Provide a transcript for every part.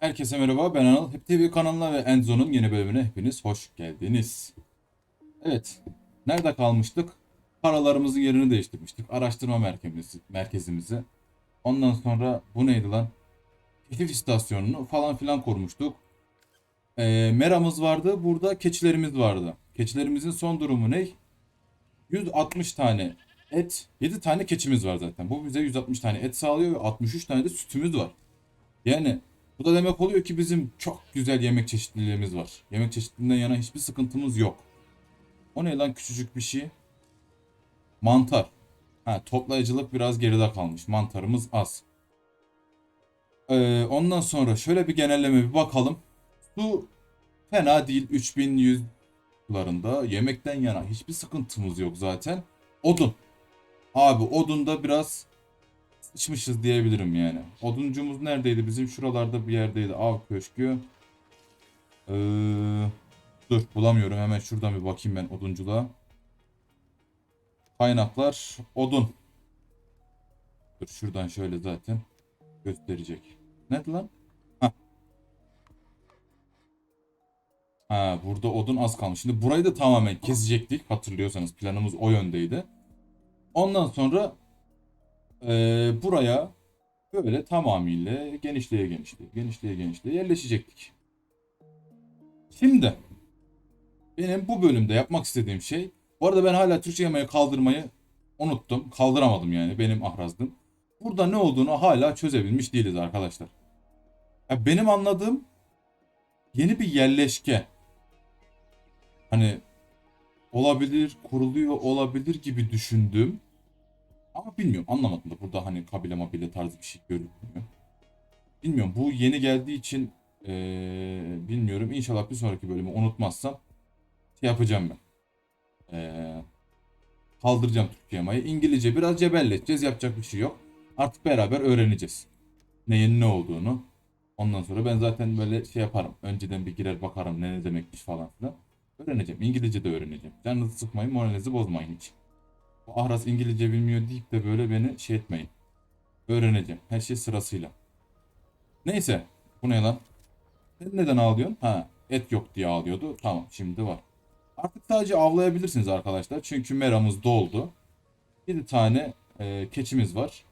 Herkese merhaba ben Anıl. Hep TV kanalına ve Enzo'nun yeni bölümüne hepiniz hoş geldiniz. Evet, nerede kalmıştık? Paralarımızın yerini değiştirmiştik. Araştırma merkezimizi, merkezimizi. Ondan sonra bu neydi lan? Keşif istasyonunu falan filan kurmuştuk. Ee, meramız vardı. Burada keçilerimiz vardı. Keçilerimizin son durumu ne? 160 tane et, 7 tane keçimiz var zaten. Bu bize 160 tane et sağlıyor ve 63 tane de sütümüz var. Yani bu da demek oluyor ki bizim çok güzel yemek çeşitliliğimiz var. Yemek çeşitliliğinden yana hiçbir sıkıntımız yok. O ne lan küçücük bir şey? Mantar. Ha toplayıcılık biraz geride kalmış. Mantarımız az. Ee, ondan sonra şöyle bir genelleme bir bakalım. Su fena değil 3100 larında. Yemekten yana hiçbir sıkıntımız yok zaten. Odun. Abi odunda biraz sıçmışız diyebilirim yani. Oduncumuz neredeydi? Bizim şuralarda bir yerdeydi. Av köşkü. Ee, dur bulamıyorum. Hemen şuradan bir bakayım ben odunculuğa. Kaynaklar odun. Dur şuradan şöyle zaten gösterecek. Nerede lan? Ha burada odun az kalmış. Şimdi burayı da tamamen kesecektik. Hatırlıyorsanız planımız o yöndeydi. Ondan sonra ee, buraya böyle tamamıyla genişliğe genişliğe genişliğe genişliğe yerleşecektik. Şimdi benim bu bölümde yapmak istediğim şey bu arada ben hala Türkçe yemeği kaldırmayı unuttum. Kaldıramadım yani benim ahrazdım. Burada ne olduğunu hala çözebilmiş değiliz arkadaşlar. Ya benim anladığım yeni bir yerleşke. Hani olabilir, kuruluyor olabilir gibi düşündüm. Ama bilmiyorum anlamadım da burada hani kabile mabile tarzı bir şey görünmüyor. Bilmiyorum bu yeni geldiği için eee, bilmiyorum. İnşallah bir sonraki bölümü unutmazsam şey yapacağım ben. Eee, kaldıracağım Türkçe yamayı. İngilizce biraz cebelleşeceğiz. Yapacak bir şey yok. Artık beraber öğreneceğiz. Neyin ne olduğunu. Ondan sonra ben zaten böyle şey yaparım. Önceden bir girer bakarım ne ne demekmiş falan filan. Öğreneceğim. İngilizce de öğreneceğim. Canınızı sıkmayın, moralinizi bozmayın hiç. Ahraz İngilizce bilmiyor deyip de böyle beni şey etmeyin. Öğreneceğim. Her şey sırasıyla. Neyse. Bu ne lan? Sen neden ağlıyorsun? Ha et yok diye ağlıyordu. Tamam şimdi var. Artık sadece avlayabilirsiniz arkadaşlar. Çünkü meramız doldu. Bir tane e, keçimiz var.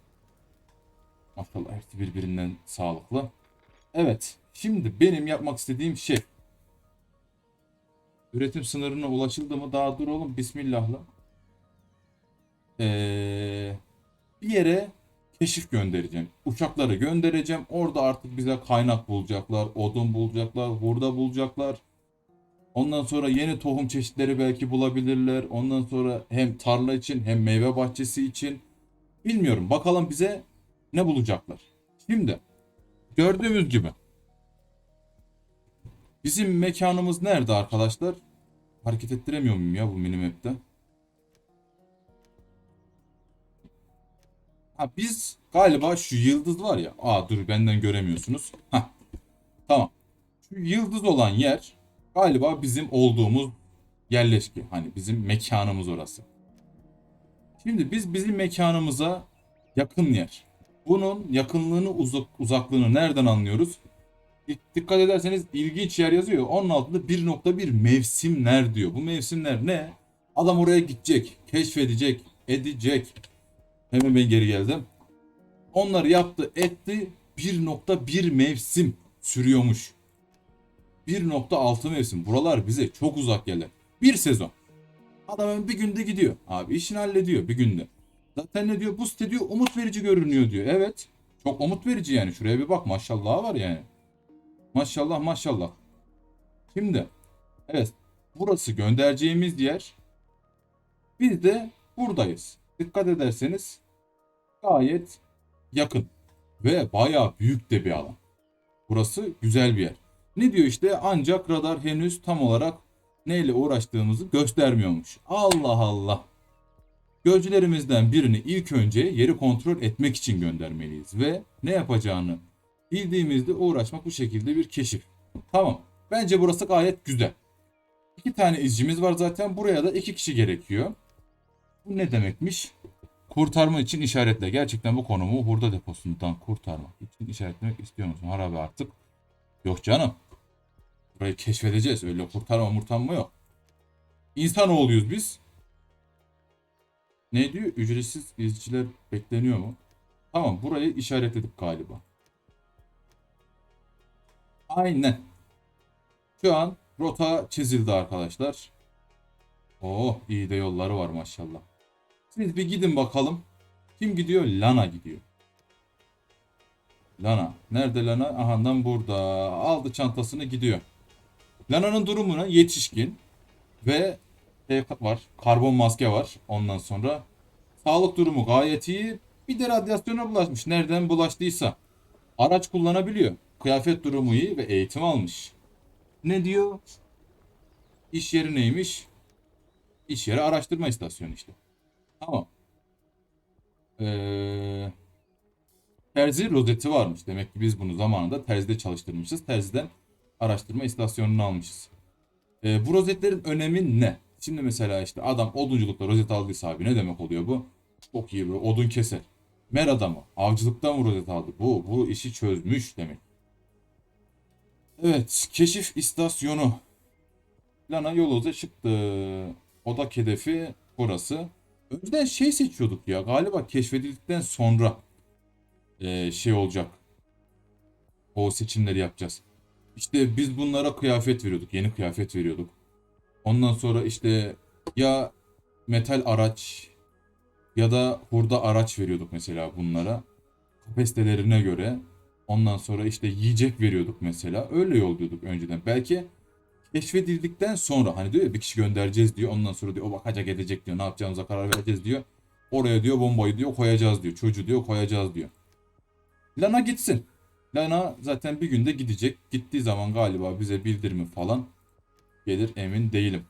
Maşallah hepsi birbirinden sağlıklı. Evet. Şimdi benim yapmak istediğim şey. Üretim sınırına ulaşıldı mı? Daha dur oğlum. Bismillahla. Ee, bir yere keşif göndereceğim. Uçakları göndereceğim. Orada artık bize kaynak bulacaklar, odun bulacaklar, hurda bulacaklar. Ondan sonra yeni tohum çeşitleri belki bulabilirler. Ondan sonra hem tarla için hem meyve bahçesi için. Bilmiyorum. Bakalım bize ne bulacaklar. Şimdi gördüğümüz gibi bizim mekanımız nerede arkadaşlar? Hareket ettiremiyor muyum ya bu minimap'te? Ha biz galiba şu yıldız var ya. Aa dur benden göremiyorsunuz. Ha. Tamam. Şu yıldız olan yer galiba bizim olduğumuz yerleşke. Hani bizim mekanımız orası. Şimdi biz bizim mekanımıza yakın yer. Bunun yakınlığını uzak, uzaklığını nereden anlıyoruz? Dik- Dikkat ederseniz ilginç yer yazıyor. Onun altında 1.1 mevsimler diyor. Bu mevsimler ne? Adam oraya gidecek, keşfedecek, edecek. Hemen ben geri geldim. Onları yaptı etti 1.1 mevsim sürüyormuş. 1.6 mevsim. Buralar bize çok uzak yerler. Bir sezon. Adam bir günde gidiyor. Abi işini hallediyor bir günde. Zaten ne diyor? Bu site diyor umut verici görünüyor diyor. Evet. Çok umut verici yani. Şuraya bir bak maşallah var yani. Maşallah maşallah. Şimdi evet burası göndereceğimiz yer. Biz de buradayız. Dikkat ederseniz gayet yakın ve bayağı büyük de bir alan. Burası güzel bir yer. Ne diyor işte ancak radar henüz tam olarak neyle uğraştığımızı göstermiyormuş. Allah Allah. Gözcülerimizden birini ilk önce yeri kontrol etmek için göndermeliyiz ve ne yapacağını bildiğimizde uğraşmak bu şekilde bir keşif. Tamam. Bence burası gayet güzel. İki tane izcimiz var zaten. Buraya da iki kişi gerekiyor. Bu ne demekmiş? Kurtarma için işaretle. Gerçekten bu konumu hurda deposundan kurtarmak için işaretlemek istiyor musun? Harabe artık Yok canım. Burayı keşfedeceğiz. Öyle kurtarma murtanma yok. İnsanoğluyuz biz. Ne diyor? Ücretsiz izciler bekleniyor mu? Tamam burayı işaretledik galiba. Aynen. Şu an rota çizildi arkadaşlar. Oh iyi de yolları var maşallah. Siz bir gidin bakalım. Kim gidiyor? Lana gidiyor. Lana. Nerede Lana? Ahandan burada. Aldı çantasını gidiyor. Lana'nın durumuna yetişkin ve şey var. Karbon maske var. Ondan sonra sağlık durumu gayet iyi. Bir de radyasyona bulaşmış. Nereden bulaştıysa. Araç kullanabiliyor. Kıyafet durumu iyi ve eğitim almış. Ne diyor? İş yeri neymiş? İş yeri araştırma istasyonu işte. Tamam. Ee, terzi rozeti varmış. Demek ki biz bunu zamanında terzide çalıştırmışız. Terziden araştırma istasyonunu almışız. Ee, bu rozetlerin önemi ne? Şimdi mesela işte adam odunculukta rozet aldıysa abi ne demek oluyor bu? Çok iyi bir odun keser. Mer adamı avcılıktan mı rozet aldı? Bu, bu işi çözmüş demek. Evet, keşif istasyonu. Lana yolunuza çıktı. Odak hedefi burası. Önceden şey seçiyorduk ya. Galiba keşfedildikten sonra eee, şey olacak. O seçimleri yapacağız. İşte biz bunlara kıyafet veriyorduk. Yeni kıyafet veriyorduk. Ondan sonra işte ya metal araç ya da hurda araç veriyorduk mesela bunlara. Kapasitelerine göre. Ondan sonra işte yiyecek veriyorduk mesela. Öyle yolluyorduk önceden. Belki keşfedildikten sonra hani diyor ya bir kişi göndereceğiz diyor. Ondan sonra diyor o bakacak edecek diyor. Ne yapacağımıza karar vereceğiz diyor. Oraya diyor bombayı diyor koyacağız diyor. Çocuğu diyor koyacağız diyor. Lana gitsin. Lana zaten bir günde gidecek. Gittiği zaman galiba bize bildirimi falan gelir emin değilim.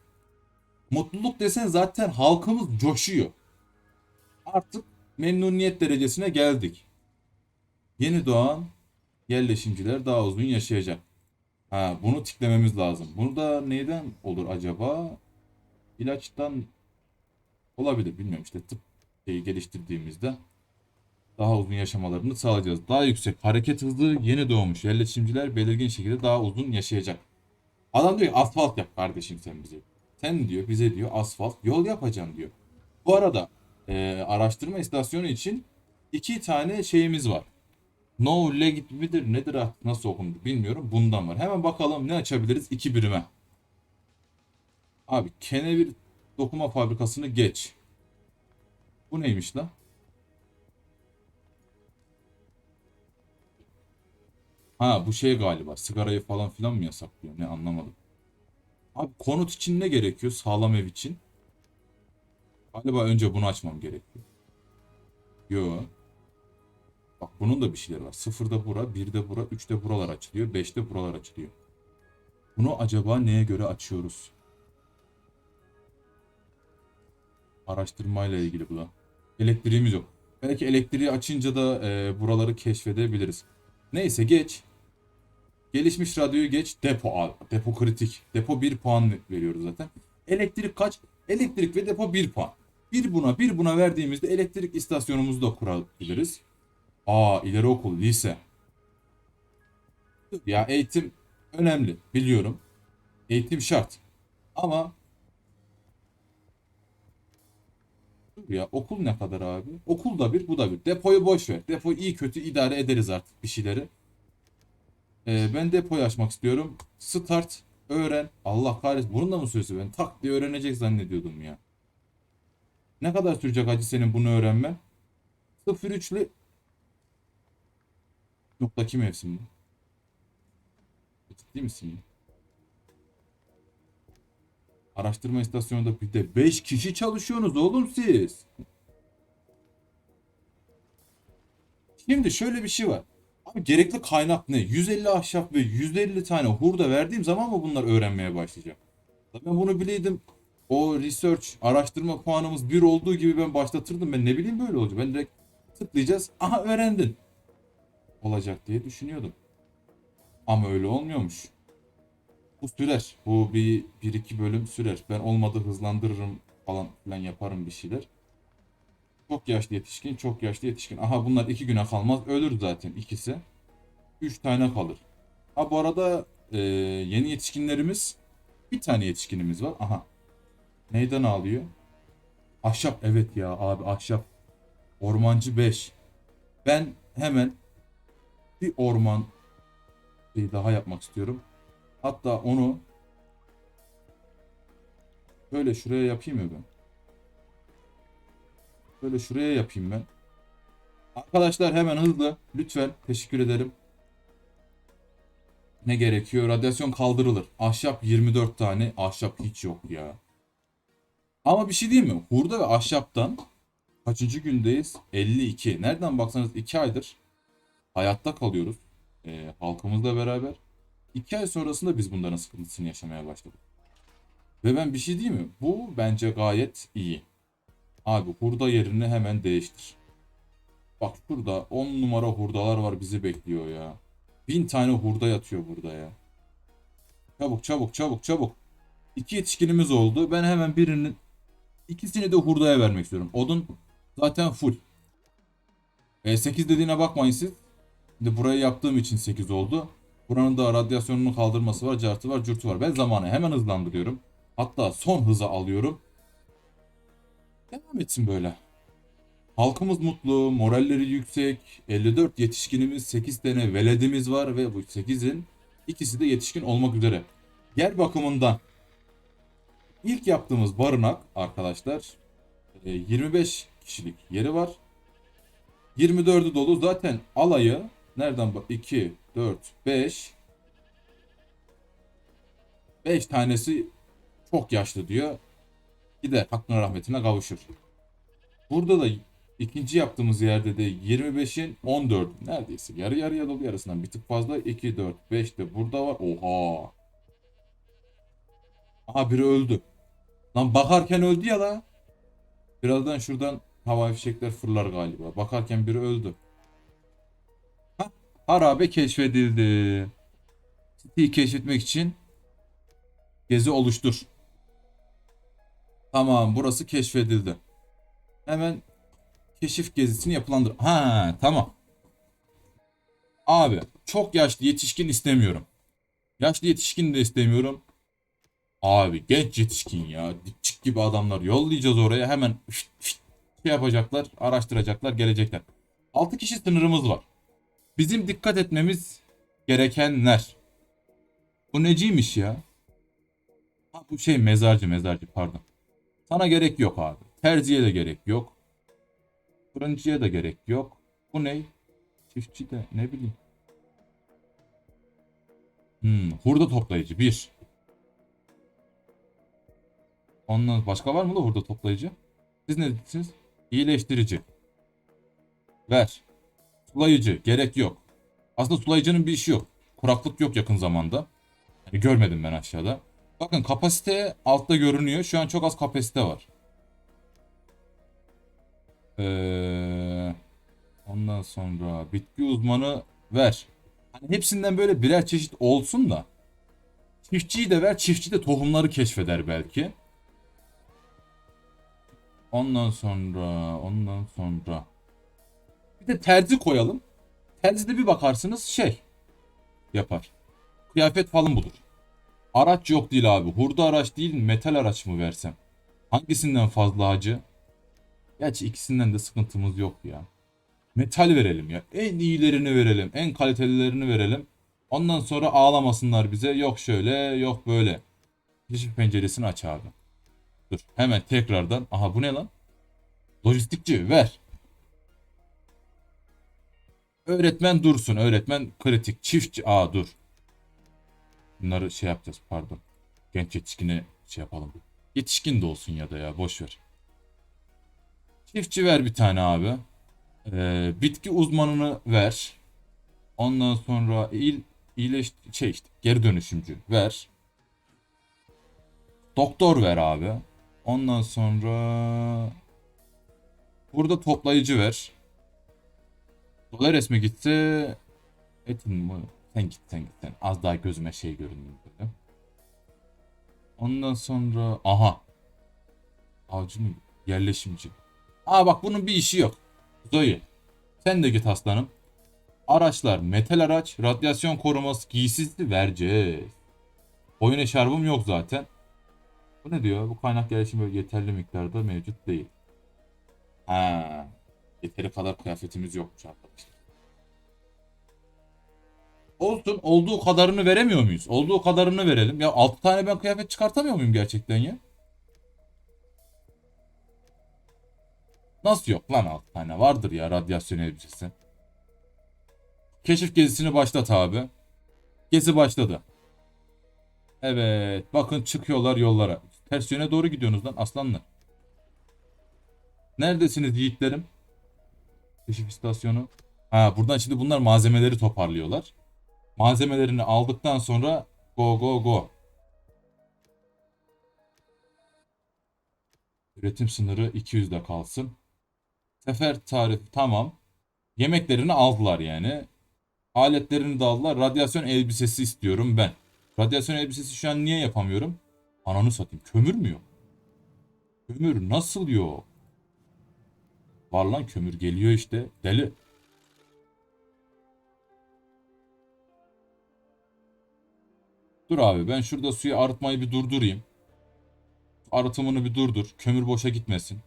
Mutluluk desen zaten halkımız coşuyor. Artık memnuniyet derecesine geldik. Yeni doğan yerleşimciler daha uzun yaşayacak. Ha, bunu tiklememiz lazım. Bunu da neyden olur acaba? İlaçtan olabilir bilmiyorum işte tıp şeyi geliştirdiğimizde daha uzun yaşamalarını sağlayacağız. Daha yüksek hareket hızı yeni doğmuş yerleşimciler belirgin şekilde daha uzun yaşayacak. Adam diyor asfalt yap kardeşim sen bize. Sen diyor bize diyor asfalt yol yapacaksın diyor. Bu arada e, araştırma istasyonu için iki tane şeyimiz var. No legit midir nedir artık nasıl okundu bilmiyorum. Bundan var. Hemen bakalım ne açabiliriz iki birime. Abi kenevir dokuma fabrikasını geç. Bu neymiş lan? Ha bu şey galiba sigarayı falan filan mı yasaklıyor ne anlamadım. Abi konut için ne gerekiyor sağlam ev için? Galiba önce bunu açmam gerekiyor. Yo. Bak bunun da bir şeyleri var. Sıfırda bura, birde bura, üçte buralar açılıyor, beşte buralar açılıyor. Bunu acaba neye göre açıyoruz? Araştırmayla ilgili bu da. Elektriğimiz yok. Belki elektriği açınca da e, buraları keşfedebiliriz. Neyse geç. Gelişmiş radyoyu geç. Depo al. Depo kritik. Depo 1 puan veriyoruz zaten. Elektrik kaç? Elektrik ve depo 1 puan. Bir buna bir buna verdiğimizde elektrik istasyonumuzu da kurabiliriz. Aa ileri okul, lise. Ya eğitim önemli biliyorum. Eğitim şart. Ama ya okul ne kadar abi? Okul da bir, bu da bir. Depoyu boş ver. Depoyu iyi kötü idare ederiz artık bir şeyleri. Ee, ben depoyu açmak istiyorum. Start, öğren. Allah kahretsin. Bunun da mı süresi? Ben tak diye öğrenecek zannediyordum ya. Ne kadar sürecek acı senin bunu öğrenmen? 03'lü Noktaki mevsim mi? Ciddi misin? Araştırma istasyonunda bir de 5 kişi çalışıyorsunuz oğlum siz. Şimdi şöyle bir şey var. Abi gerekli kaynak ne? 150 ahşap ve 150 tane hurda verdiğim zaman mı bunlar öğrenmeye başlayacak? Ben bunu bileydim. O research, araştırma puanımız bir olduğu gibi ben başlatırdım. Ben ne bileyim böyle olacak. Ben direkt tıklayacağız. Aha öğrendin. Olacak diye düşünüyordum. Ama öyle olmuyormuş. Bu sürer. Bu bir, bir iki bölüm sürer. Ben olmadı hızlandırırım falan filan yaparım bir şeyler. Çok yaşlı yetişkin, çok yaşlı yetişkin. Aha bunlar iki güne kalmaz. Ölür zaten ikisi. Üç tane kalır. Ha bu arada e, yeni yetişkinlerimiz bir tane yetişkinimiz var. Aha. Neyden ağlıyor? Ahşap evet ya abi ahşap. Ormancı 5. Ben hemen bir orman daha yapmak istiyorum. Hatta onu böyle şuraya yapayım mı ben? Böyle şuraya yapayım ben. Arkadaşlar hemen hızlı lütfen teşekkür ederim. Ne gerekiyor? Radyasyon kaldırılır. Ahşap 24 tane. Ahşap hiç yok ya. Ama bir şey değil mi? Hurda ve ahşaptan kaçıncı gündeyiz? 52. Nereden baksanız 2 aydır hayatta kalıyoruz. Ee, halkımızla beraber. 2 ay sonrasında biz bunların sıkıntısını yaşamaya başladık. Ve ben bir şey diyeyim mi? Bu bence gayet iyi. Abi hurda yerini hemen değiştir. Bak şurada 10 numara hurdalar var bizi bekliyor ya. Bin tane hurda yatıyor burada ya. Çabuk çabuk çabuk çabuk. İki yetişkinimiz oldu. Ben hemen birinin ikisini de hurdaya vermek istiyorum. Odun zaten full. E, 8 dediğine bakmayın siz. Şimdi burayı yaptığım için 8 oldu. Buranın da radyasyonunu kaldırması var, cartı var, cürtü var. Ben zamanı hemen hızlandırıyorum. Hatta son hıza alıyorum. Devam etsin böyle. Halkımız mutlu, moralleri yüksek. 54 yetişkinimiz, 8 tane veledimiz var ve bu 8'in ikisi de yetişkin olmak üzere. Yer bakımından ilk yaptığımız barınak arkadaşlar e, 25 kişilik yeri var. 24'ü dolu. Zaten alayı nereden bak 2 4 5 5 tanesi çok yaşlı diyor. Gider hakkına rahmetine kavuşur. Burada da ikinci yaptığımız yerde de 25'in 14 neredeyse yarı yarıya dolu yarısından bir tık fazla 2 4 5 de burada var. Oha. Aha biri öldü. Lan bakarken öldü ya la. Birazdan şuradan havai fişekler fırlar galiba. Bakarken biri öldü. Harabe keşfedildi. City'yi keşfetmek için gezi oluştur. Tamam burası keşfedildi. Hemen keşif gezisini yapılandır. Ha tamam. Abi çok yaşlı yetişkin istemiyorum. Yaşlı yetişkin de istemiyorum. Abi genç yetişkin ya. Dipçik gibi adamlar yollayacağız oraya hemen fışt fışt şey yapacaklar, araştıracaklar, gelecekler. 6 kişi sınırımız var. Bizim dikkat etmemiz gerekenler. Bu neciymiş ya? Ha bu şey mezarcı mezarcı pardon. Sana gerek yok abi. Terziye de gerek yok. Fırıncıya da gerek yok. Bu ne? Çiftçi de ne bileyim. Hmm, hurda toplayıcı bir. Ondan başka var mı da hurda toplayıcı? Siz ne dediniz? İyileştirici. Ver. Sulayıcı gerek yok. Aslında sulayıcının bir işi yok. Kuraklık yok yakın zamanda. Yani görmedim ben aşağıda. Bakın kapasite altta görünüyor. Şu an çok az kapasite var. Ee, ondan sonra bitki uzmanı ver. Hani hepsinden böyle birer çeşit olsun da. Çiftçiyi de ver. Çiftçi de tohumları keşfeder belki. Ondan sonra, ondan sonra. De terzi koyalım. Terzide bir bakarsınız şey yapar. Kıyafet falan bulur. Araç yok değil abi. Hurda araç değil metal araç mı versem? Hangisinden fazla acı? Gerçi ikisinden de sıkıntımız yok ya. Metal verelim ya. En iyilerini verelim. En kalitelilerini verelim. Ondan sonra ağlamasınlar bize. Yok şöyle yok böyle. Keşif penceresini aç abi. Dur hemen tekrardan. Aha bu ne lan? Lojistikçi ver. Öğretmen dursun. Öğretmen kritik. Çiftçi. Aa dur. Bunları şey yapacağız pardon. Genç yetişkine şey yapalım. Yetişkin de olsun ya da ya boş ver. Çiftçi ver bir tane abi. Ee, bitki uzmanını ver. Ondan sonra il, iyileş şey işte geri dönüşümcü ver. Doktor ver abi. Ondan sonra burada toplayıcı ver. Dolar resmi gitse Etin mi? Sen git sen git sen. Az daha gözüme şey göründü dedim. Ondan sonra aha. Avcı mı? Yerleşimci. Aa bak bunun bir işi yok. Zoe. Sen de git aslanım. Araçlar metal araç, radyasyon koruması giysisi vereceğiz. Oyun eşarbım yok zaten. Bu ne diyor? Bu kaynak gelişimi böyle yeterli miktarda mevcut değil. Ha, yeteri kadar kıyafetimiz yokmuş arkadaşlar. Olsun olduğu kadarını veremiyor muyuz? Olduğu kadarını verelim. Ya 6 tane ben kıyafet çıkartamıyor muyum gerçekten ya? Nasıl yok lan 6 tane? Vardır ya radyasyon elbisesi. Keşif gezisini başlat abi. Gezi başladı. Evet. Bakın çıkıyorlar yollara. Ters yöne doğru gidiyorsunuz lan aslanlar. Neredesiniz yiğitlerim? Keşif istasyonu. Ha buradan şimdi bunlar malzemeleri toparlıyorlar. Malzemelerini aldıktan sonra go go go. Üretim sınırı 200'de kalsın. Sefer tarifi tamam. Yemeklerini aldılar yani. Aletlerini de aldılar. Radyasyon elbisesi istiyorum ben. Radyasyon elbisesi şu an niye yapamıyorum? Ananı satayım. Kömür mü yok? Kömür nasıl yok? Var lan kömür geliyor işte. Deli. Dur abi ben şurada suyu arıtmayı bir durdurayım. Arıtımını bir durdur. Kömür boşa gitmesin.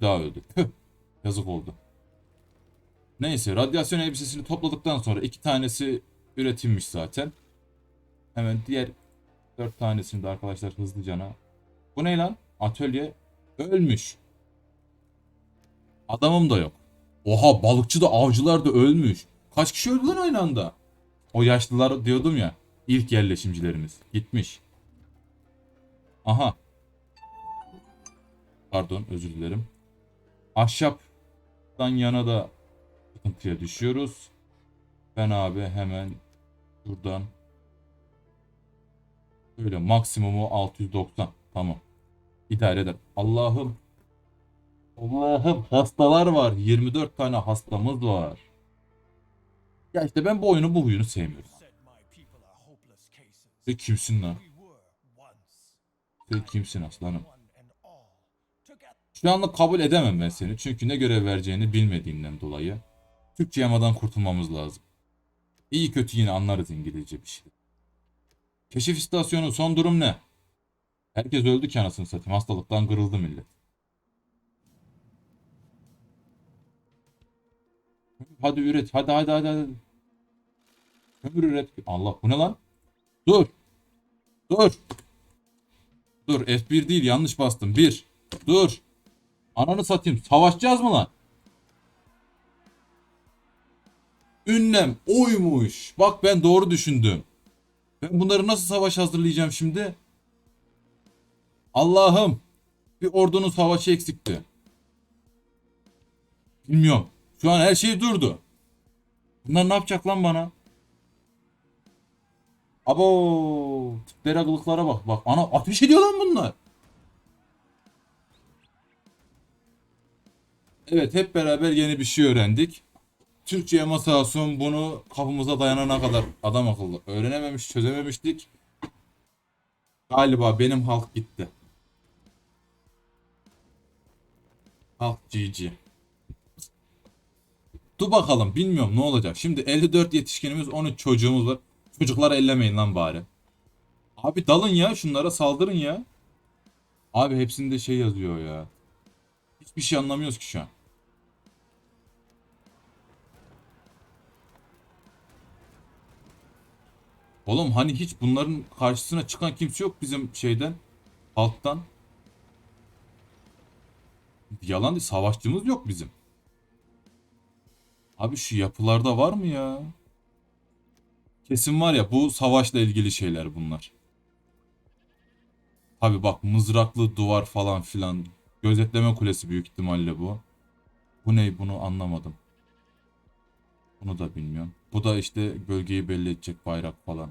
Daha öldü. Püh. Yazık oldu. Neyse radyasyon elbisesini topladıktan sonra iki tanesi üretilmiş zaten. Hemen diğer dört tanesini de arkadaşlar hızlıcana. Bu ne lan? Atölye ölmüş. Adamım da yok. Oha balıkçı da avcılar da ölmüş. Kaç kişi öldü lan aynı anda? O yaşlılar diyordum ya. ilk yerleşimcilerimiz. Gitmiş. Aha. Pardon özür dilerim. Ahşaptan yana da sıkıntıya düşüyoruz. Ben abi hemen buradan böyle maksimumu 690. Tamam. İdare eder. Allah'ım. Allah'ım hastalar var. 24 tane hastamız var. Ya işte ben bu oyunu bu huyunu sevmiyorum. Sen kimsin lan? Sen kimsin aslanım? Şu anlık kabul edemem ben seni. Çünkü ne görev vereceğini bilmediğimden dolayı. Türkçe yamadan kurtulmamız lazım. İyi kötü yine anlarız İngilizce bir şey. Keşif istasyonu son durum ne? Herkes öldü ki anasını satayım. Hastalıktan kırıldı millet. Hadi üret. Hadi hadi hadi. hadi. Kömür üret. Allah bu ne lan? Dur. Dur. Dur F1 değil yanlış bastım. 1. Dur. Ananı satayım. Savaşacağız mı lan? Ünlem oymuş. Bak ben doğru düşündüm. Ben bunları nasıl savaş hazırlayacağım şimdi? Allah'ım. Bir ordunun savaşı eksikti. Bilmiyorum. Şu an her şey durdu. Bunlar ne yapacak lan bana? Abo. Tiplere kılıklara bak. Bak ana ateş ediyor lan bunlar. Evet hep beraber yeni bir şey öğrendik. Türkçe sağ olsun bunu kapımıza dayanana kadar adam akıllı öğrenememiş çözememiştik. Galiba benim halk gitti. Halk GG. Dur bakalım bilmiyorum ne olacak. Şimdi 54 yetişkinimiz 13 çocuğumuz var. Çocukları ellemeyin lan bari. Abi dalın ya şunlara saldırın ya. Abi hepsinde şey yazıyor ya. Hiçbir şey anlamıyoruz ki şu an. Oğlum hani hiç bunların karşısına çıkan kimse yok bizim şeyden. Halktan. Yalan değil. Savaşçımız yok bizim. Abi şu yapılarda var mı ya? Kesin var ya bu savaşla ilgili şeyler bunlar. Abi bak mızraklı duvar falan filan. Gözetleme kulesi büyük ihtimalle bu. Bu ne bunu anlamadım. Bunu da bilmiyorum. Bu da işte bölgeyi belli edecek bayrak falan.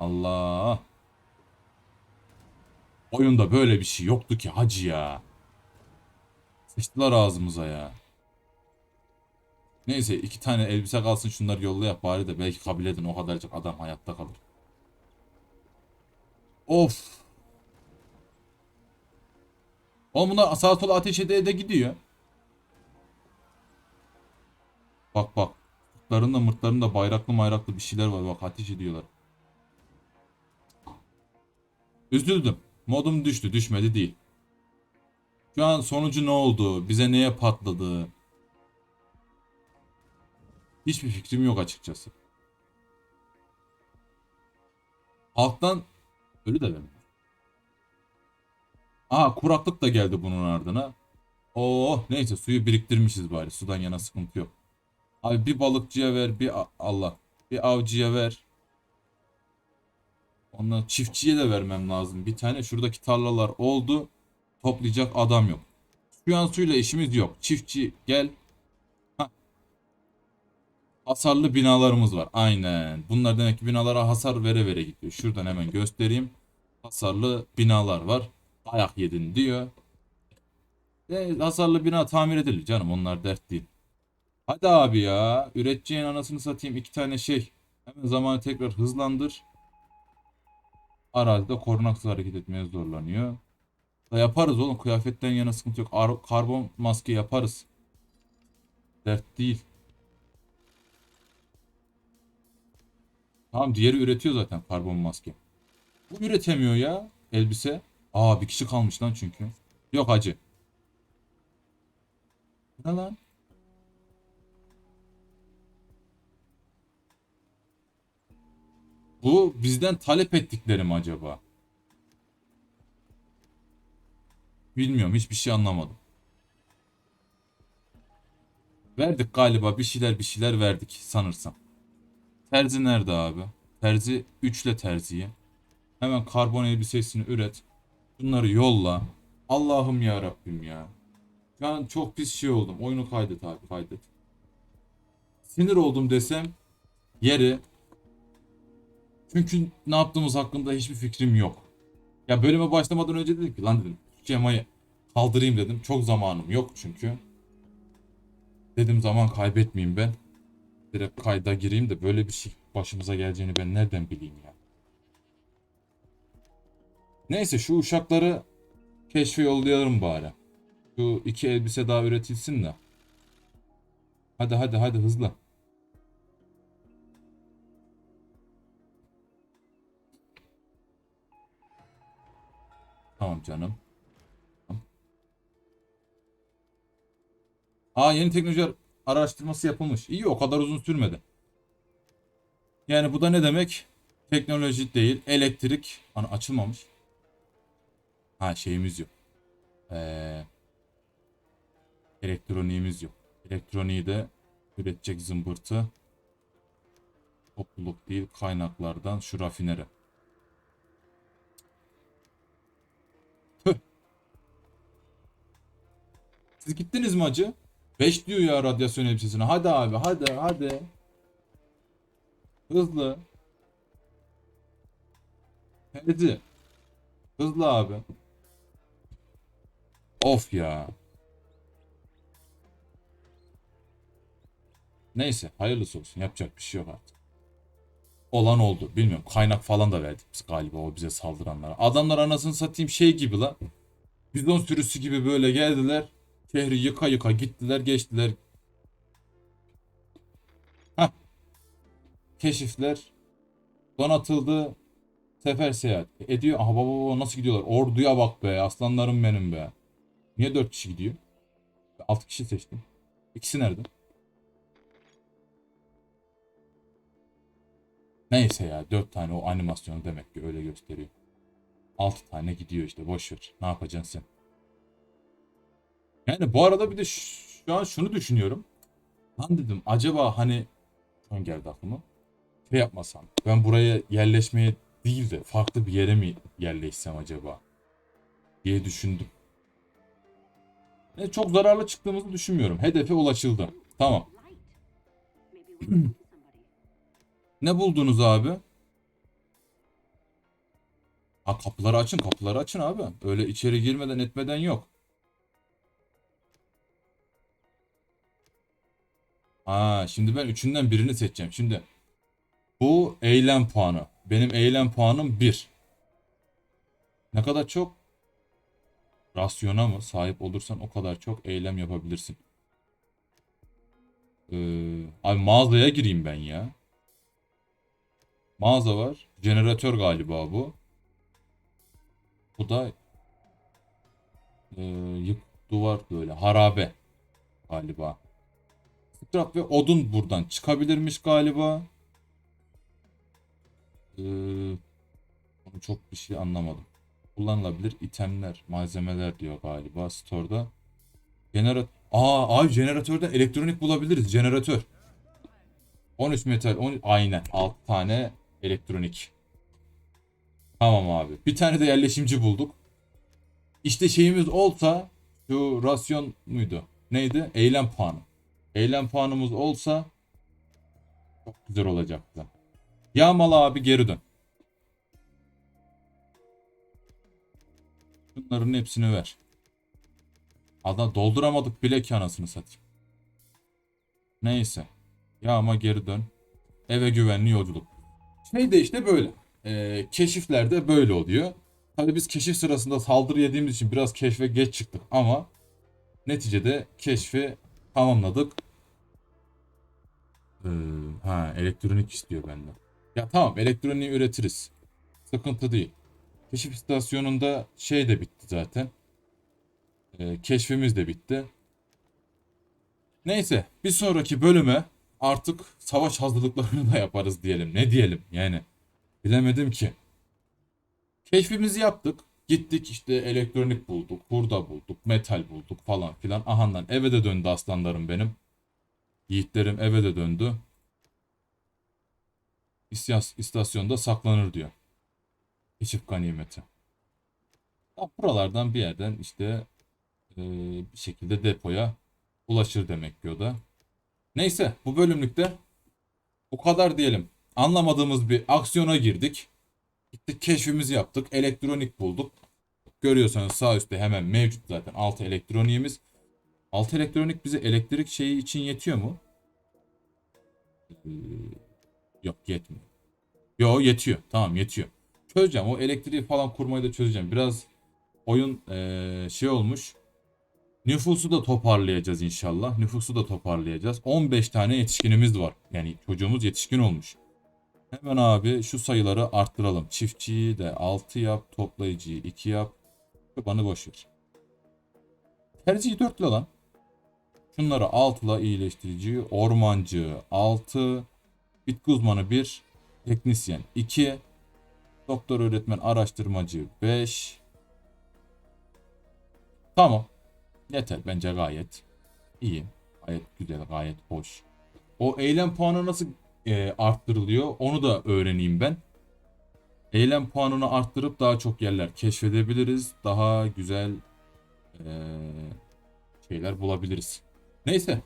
Allah. Oyunda böyle bir şey yoktu ki hacı ya. Sıçtılar ağzımıza ya. Neyse iki tane elbise kalsın şunları yolla yap bari de belki kabul edin o kadarcık adam hayatta kalır. Of. Oğlum bunlar sağa sola ateş ede ede gidiyor. Bak bak. Sırtlarında mırtlarında bayraklı mayraklı bir şeyler var. Bak ateş ediyorlar. Üzüldüm. Modum düştü. Düşmedi değil. Şu an sonucu ne oldu? Bize neye patladı? Hiçbir fikrim yok açıkçası. Halktan ölü de vermiyor. Aha kuraklık da geldi bunun ardına. Oo neyse suyu biriktirmişiz bari. Sudan yana sıkıntı yok. Abi bir balıkçıya ver, bir Allah, bir avcıya ver. Ondan çiftçiye de vermem lazım. Bir tane şuradaki tarlalar oldu. Toplayacak adam yok. Şu an suyla işimiz yok. Çiftçi gel. Hasarlı binalarımız var. Aynen. Bunlar demek ki binalara hasar vere vere gidiyor. Şuradan hemen göstereyim. Hasarlı binalar var. Ayak yedin diyor. E, hasarlı bina tamir edilir canım. Onlar dert değil. Hadi abi ya. Üreteceğin anasını satayım. iki tane şey. Hemen zamanı tekrar hızlandır. Arazide korunaksız hareket etmeye zorlanıyor. Da yaparız oğlum. Kıyafetten yana sıkıntı yok. Ar- karbon maske yaparız. Dert değil. Tamam diğeri üretiyor zaten karbon maske. Bu üretemiyor ya elbise. Aa bir kişi kalmış lan çünkü. Yok hacı. Ne lan? Bu bizden talep ettikleri mi acaba? Bilmiyorum hiçbir şey anlamadım. Verdik galiba bir şeyler bir şeyler verdik sanırsam. Terzi nerede abi? Terzi üçle terziye. Hemen karbon elbisesini üret. Bunları yolla. Allah'ım ya Rabbim ya. An çok pis şey oldum. Oyunu kaydet abi kaydet. Sinir oldum desem yeri. Çünkü ne yaptığımız hakkında hiçbir fikrim yok. Ya bölüme başlamadan önce dedim ki lan dedim şemayı kaldırayım dedim. Çok zamanım yok çünkü. Dedim zaman kaybetmeyeyim ben. Direkt kayda gireyim de böyle bir şey başımıza geleceğini ben nereden bileyim ya. Neyse şu uşakları keşfe yollayalım bari. Şu iki elbise daha üretilsin de. Hadi hadi hadi hızlı. Tamam canım. Aa yeni teknoloji araştırması yapılmış. İyi o kadar uzun sürmedi. Yani bu da ne demek? Teknoloji değil, elektrik. Ana açılmamış. Ha şeyimiz yok. Ee, elektroniğimiz yok. Elektroniği de üretecek zımbırtı. Topluluk değil kaynaklardan şu rafinere. Siz gittiniz mi acı? 5 diyor ya radyasyon elbisesine. Hadi abi hadi hadi. Hızlı. Hadi. Hızlı abi. Of ya. Neyse hayırlısı olsun. Yapacak bir şey yok artık. Olan oldu. Bilmiyorum. Kaynak falan da verdik biz galiba o bize saldıranlara. Adamlar anasını satayım şey gibi lan. Bizon sürüsü gibi böyle geldiler. Şehri yıka yıka gittiler geçtiler. Hah. Keşifler donatıldı. Sefer seyahat ediyor. Aha baba baba nasıl gidiyorlar? Orduya bak be aslanlarım benim be. Niye 4 kişi gidiyor? 6 kişi seçtim. İkisi nerede? Neyse ya 4 tane o animasyon demek ki öyle gösteriyor. 6 tane gidiyor işte boş ver. Ne yapacaksın sen? Yani bu arada bir de şu an şunu düşünüyorum. Lan dedim acaba hani şu geldi aklıma. Şey yapmasam. Ben buraya yerleşmeye değil de farklı bir yere mi yerleşsem acaba? Diye düşündüm. E, çok zararlı çıktığımızı düşünmüyorum. Hedefe ulaşıldı. Tamam. Ne buldunuz abi? Ha kapıları açın, kapıları açın abi. Öyle içeri girmeden etmeden yok. Ha şimdi ben üçünden birini seçeceğim. Şimdi bu eylem puanı. Benim eylem puanım 1. Ne kadar çok rasyona mı sahip olursan o kadar çok eylem yapabilirsin. Ee, abi mağazaya gireyim ben ya. Mağaza var. Jeneratör galiba bu. Bu da ee, yık duvar böyle harabe galiba. Scrap ve odun buradan çıkabilirmiş galiba. Ee, çok bir şey anlamadım. Kullanılabilir itemler, malzemeler diyor galiba store'da. Jenerat Aa abi jeneratörden elektronik bulabiliriz. Jeneratör. 13 metal, 13 aynen 6 tane elektronik. Tamam abi. Bir tane de yerleşimci bulduk. İşte şeyimiz olsa şu rasyon muydu? Neydi? Eylem puanı. Eylem puanımız olsa çok güzel olacaktı. Yağmalı abi geri dön. Bunların hepsini ver. Adam dolduramadık bile ki anasını satayım. Neyse. Yağma geri dön. Eve güvenli yolculuk. Şey de işte böyle. Ee, keşiflerde böyle oluyor. Tabii biz keşif sırasında saldırı yediğimiz için biraz keşfe geç çıktık ama neticede keşfi tamamladık. Ee, ha elektronik istiyor benden. Ya tamam elektroniği üretiriz. Sıkıntı değil. Keşif istasyonunda şey de bitti zaten. Ee, keşfimiz de bitti. Neyse bir sonraki bölüme artık savaş hazırlıklarını da yaparız diyelim. Ne diyelim yani. Bilemedim ki. Keşfimizi yaptık. Gittik işte elektronik bulduk, hurda bulduk, metal bulduk falan filan. Ahandan eve de döndü aslanlarım benim. Yiğitlerim eve de döndü. İstas- İstasyonda saklanır diyor. Keşif ganimeti. Ya buralardan bir yerden işte e, bir şekilde depoya ulaşır demek ki o da. Neyse bu bölümlükte bu kadar diyelim. Anlamadığımız bir aksiyona girdik. Gittik keşfimizi yaptık. Elektronik bulduk. Görüyorsanız sağ üstte hemen mevcut zaten 6 elektroniğimiz. 6 elektronik bize elektrik şeyi için yetiyor mu? Ee, yok yetmiyor. Yo yetiyor. Tamam yetiyor. Çözeceğim. O elektriği falan kurmayı da çözeceğim. Biraz oyun ee, şey olmuş. Nüfusu da toparlayacağız inşallah. Nüfusu da toparlayacağız. 15 tane yetişkinimiz var. Yani çocuğumuz yetişkin olmuş. Hemen abi şu sayıları arttıralım. Çiftçiyi de 6 yap, toplayıcıyı 2 yap. Bana boş ver. Tercihi 4 lan. Şunları 6 ile iyileştirici, ormancı 6, bitki uzmanı 1, teknisyen 2, doktor öğretmen araştırmacı 5. Tamam. Yeter bence gayet iyi. Gayet güzel, gayet hoş. O eylem puanı nasıl e, arttırılıyor onu da öğreneyim ben. Eylem puanını arttırıp daha çok yerler keşfedebiliriz. Daha güzel e, şeyler bulabiliriz. Neyse.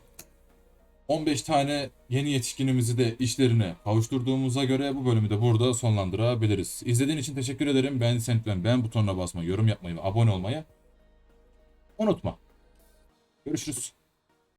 15 tane yeni yetişkinimizi de işlerine kavuşturduğumuza göre bu bölümü de burada sonlandırabiliriz. İzlediğin için teşekkür ederim. Beğendiysen lütfen beğen butonuna basmayı, yorum yapmayı ve abone olmayı unutma. Görüşürüz.